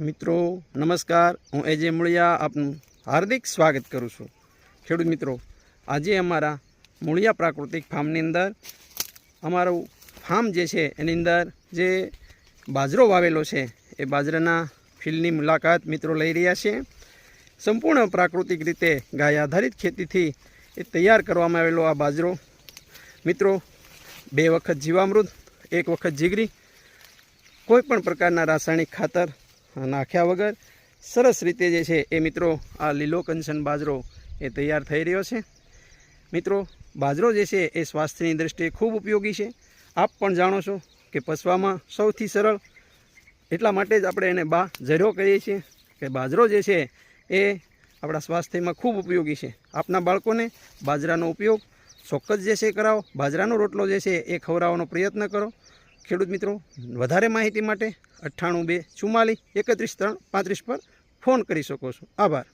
મિત્રો, નમસ્કાર. હું એજે મૂળિયા આપનું હાર્દિક સ્વાગત કરું છું. ખેડૂત મિત્રો, આજે અમારા મૂળિયા પ્રાકૃતિક ફાર્મની અંદર, અમારું ફાર્મ જે છે, એની અંદર જે બાજરો વાવેલો છે, એ બાજરાના ફિલ્ડની મુલાકાત મિત્રો લઈ રહ્યા છે. સંપૂર્ણ પ્રાકૃતિક રીતે ગાય આધારિત ખેતીથી એ તૈયાર કરવામાં આવેલો આ બાજરો. મિત્રો, બે વખત જીવામૃત, એક વખત જીગરી કોઈપણ પ્રકારના રાસાયણિક ખાતર નાખ્યા વગર સરસ રીતે જે છે એ મિત્રો આ લીલો કંચન બાજરો એ તૈયાર થઈ રહ્યો છે. મિત્રો, બાજરો જે છે એ સ્વાસ્થ્યની દૃષ્ટિએ ખૂબ ઉપયોગી છે. આપ પણ જાણો છો કે પસવામાં સૌથી સરળ એટલા માટે જ આપણે એને બા જર્યો કહીએ છીએ કે બાજરો જે છે એ આપણા સ્વાસ્થ્યમાં ખૂબ ઉપયોગી છે. આપના બાળકોને બાજરાનો ઉપયોગ ચોક્કસ જે છે કરાવો, બાજરાનો રોટલો જે છે એ ખવડાવવાનો પ્રયત્ન કરો. ખેડૂત મિત્રો, વધારે માહિતી માટે અઠ્ઠાણું બે ચુમ્માલીસ એકત્રીસ ત્રણ પાંત્રીસ પર ફોન કરી શકો છો. આભાર.